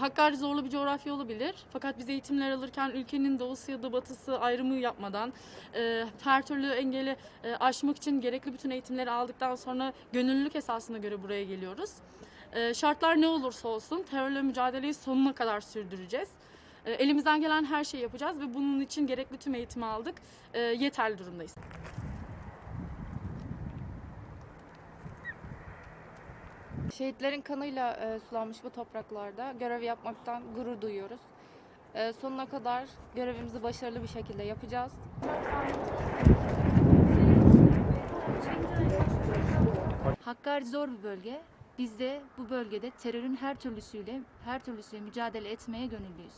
Hakkari zorlu bir coğrafya olabilir. Fakat biz eğitimler alırken ülkenin doğusu ya da batısı ayrımı yapmadan e, her türlü engeli e, aşmak için gerekli bütün eğitimleri aldıktan sonra gönüllülük esasına göre buraya geliyoruz. E, şartlar ne olursa olsun terörle mücadeleyi sonuna kadar sürdüreceğiz. E, elimizden gelen her şeyi yapacağız ve bunun için gerekli tüm eğitimi aldık. E, yeterli durumdayız. Şehitlerin kanıyla e, sulanmış bu topraklarda görev yapmaktan gurur duyuyoruz. E, sonuna kadar görevimizi başarılı bir şekilde yapacağız. Hakkari zor bir bölge. Biz de bu bölgede terörün her türlüsüyle, her türlüsüyle mücadele etmeye gönüllüyüz.